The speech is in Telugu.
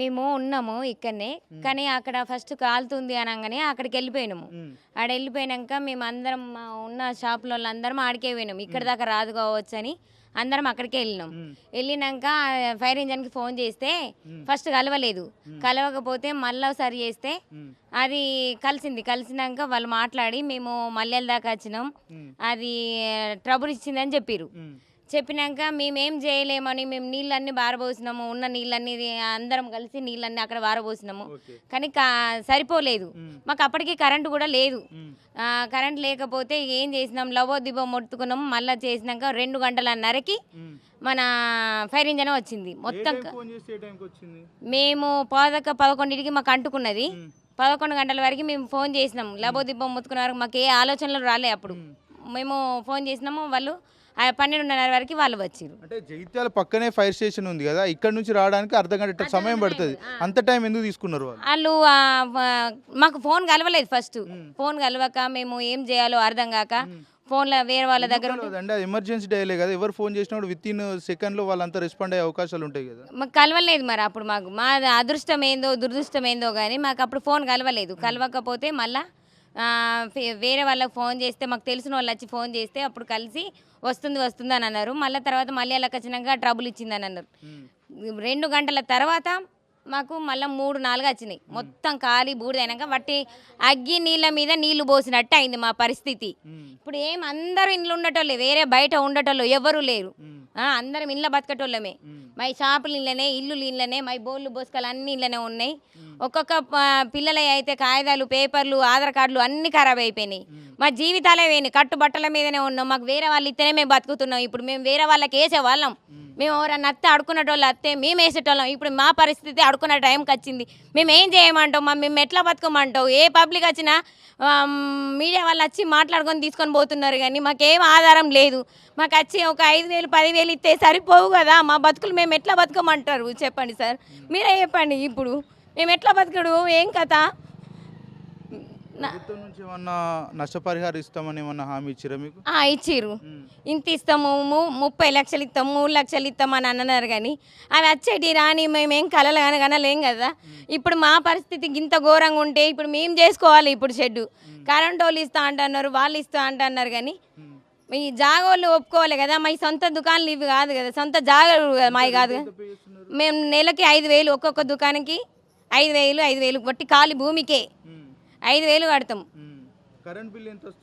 మేము ఉన్నాము ఇక్కడనే కానీ అక్కడ ఫస్ట్ కాలుతుంది అనగానే అక్కడికి వెళ్ళిపోయినాము. ఆడ వెళ్ళిపోయినాక మేము అందరం ఉన్న షాపుల అందరం ఆడికే పోయినాం ఇక్కడ దాకా రాదు కావచ్చు అని అందరం అక్కడికే వెళ్ళినాం. వెళ్ళినాక ఫైర్ ఇంజన్కి ఫోన్ చేస్తే. ఫస్ట్ కలవలేదు కలవకపోతే మళ్ళీ ఒకసారి చేస్తే. అది కలిసింది కలిసినాక వాళ్ళు మాట్లాడి మేము మల్లెల దాకా వచ్చినాం. అది ట్రబుల్ ఇచ్చిందని చెప్పిర్రు ఉమ్. చెప్పినాక మేమేం చేయలేమని మేము నీళ్ళన్నీ బారబోసినాము ఉన్న నీళ్ళన్నీ అందరం కలిసి నీళ్ళన్నీ అక్కడ బారబోసినాము కానీ కా- సరిపోలేదు. మాకు అప్పటికి కరెంటు కూడా లేదు. కరెంట్ లేకపోతే ఏం చేసినాం? లవో దిబో మొట్టుకున్నాం. మళ్ళీ చేసినాక రెండు గంటలన్నరకి. మన ఫైర్ ఇంజన్ వచ్చింది. మొత్తం మేము పోదక పదకొండింటికి మాకు అంటుకున్నది. పదకొండు గంటల వరకు మేము ఫోన్ చేసినాం. లబో దిబ్బం ముత్తుకున్న వరకు మాకు ఏ ఆలోచనలు రాలే అప్పుడు. మేము ఫోన్ చేసినాము. వాళ్ళు పన్నెండున్నర వరకు వాళ్ళు వచ్చిర్రు. అంటే జగిత్యాల పక్కనే ఫైర్ స్టేషన్ ఉంది కదా ఇక్కడ నుంచి రావడానికి అర్ధ గంట సమయం పడుతుంది. అంత టైం ఎందుకు తీసుకున్నారు వాళ్ళు? మాకు ఫోన్ కలవలేదు ఫస్ట్ ఫోన్ కలవక మేము ఏం చేయాలో అర్థం కాక ఫోన్లో వేరే వాళ్ళ దగ్గర అది ఎమర్జెన్సీ డైలే కదా. ఎవరు ఫోన్ చేసినప్పుడు విత్ ఇన్ సెకండ్లో వాళ్ళంతా రెస్పాండ్ అయ్యే అవకాశాలు ఉంటాయి కదా. మాకు కలవలేదు మరి అప్పుడు మాకు. మా అదృష్టం ఏందో దురదృష్టం ఏందో కానీ మాకు అప్పుడు ఫోన్ కలవలేదు. కలవకపోతే మళ్ళా వేరే వాళ్ళకి ఫోన్ చేస్తే మాకు తెలిసిన వాళ్ళు వచ్చి ఫోన్ చేస్తే అప్పుడు కలిసి వస్తుంది వస్తుంది అని అన్నారు. మళ్ళీ తర్వాత మళ్ళీ వాళ్ళకి వచ్చినాక ట్రబుల్ ఇచ్చిందని అన్నారు. రెండు గంటల తర్వాత మాకు మళ్ళీ మూడు నాలుగు వచ్చినాయి. మొత్తం ఖాళీ బూడిదైనాక వట్టి అగ్గి నీళ్ళ మీద నీళ్ళు పోసినట్టు అయింది మా పరిస్థితి. ఇప్పుడు ఏం అందరూ ఇంట్లో ఉండటోళ్ళే వేరే బయట ఉండటోళ్ళు ఎవరు లేరు. అందరం ఇళ్ళ బతకటోళ్ళమే. మై షాపులు ఇళ్ళనే ఇల్లు ఇళ్ళనే మై బోళ్ళు బోసుకలు అన్ని ఇళ్ళనే ఉన్నాయి. ఒక్కొక్క పిల్లల అయితే కాగితాలు పేపర్లు ఆధార్ కార్డులు అన్ని ఖరాబ్ అయిపోయినాయి. మా జీవితాలే పోయినాయి కట్టుబట్టల మీదనే ఉన్నాం. మాకు వేరే వాళ్ళు ఇస్తేనే మేము బతుకుతున్నాం. ఇప్పుడు మేము వేరే వాళ్ళకి వేసే వాళ్ళం. మేము ఎవరన్నా అత్తే అడుకునేటోళ్ళు అత్తే మేము వేసేటోళ్ళం ఇప్పుడు మా పరిస్థితి అడుకునే టైంకి వచ్చింది. మేము ఏం చేయమంటాం మా మేము ఎట్లా బతుకోమంటావు? ఏ పబ్లిక్ వచ్చినా మీడియా వాళ్ళు వచ్చి మాట్లాడుకొని తీసుకొని పోతున్నారు కానీ మాకేం ఆధారం లేదు. మాకు వచ్చి ఒక ఐదు వేలు పదివేలు ఇస్తే సరిపోవు కదా. మా బతుకులు మేము ఎట్లా బతుకోమంటారు? చెప్పండి సార్. మీరే చెప్పండి ఇప్పుడు. మేము ఎట్లా బతకడు? ఏం కథ? ప్రభుత్వం నుంచి ఏమన్నా నష్టపరిహారం ఇస్తామని ఏమన్నా హామీ ఇచ్చారా మీకు? ఆ, ఇచ్చిర్రు. ఇంత ఇస్తాము ము- ముప్పై లక్షలు ఇస్తాము మూడు లక్షలు ఇస్తామని అన్నారు కానీ అవి వచ్చేటి రాని మేమేం కలలు కానీ కనలేం కదా. ఇప్పుడు మా పరిస్థితి ఇంత ఘోరంగా ఉంటే ఇప్పుడు మేము చేసుకోవాలి ఇప్పుడు షెడ్డు. కరెంట్ వాళ్ళు ఇస్తా అంటున్నారు వాళ్ళు ఇస్తా అంటున్నారు కానీ ఈ జాగోళ్ళు ఒప్పుకోవాలి కదా మా ఈ సొంత దుకాణాలు ఇవి కాదు కదా సొంత జాగలు మావి కాదు కదా. మేము నెలకి ఐదు వేలు ఒక్కొక్క దుకాణానికి ఐదు వేలు ఐదు వేలు బట్టి ఖాళీ భూమికే. ఐదు వేలు కడతాం. కరెంట్ బిల్ ఎంత వస్తుంది?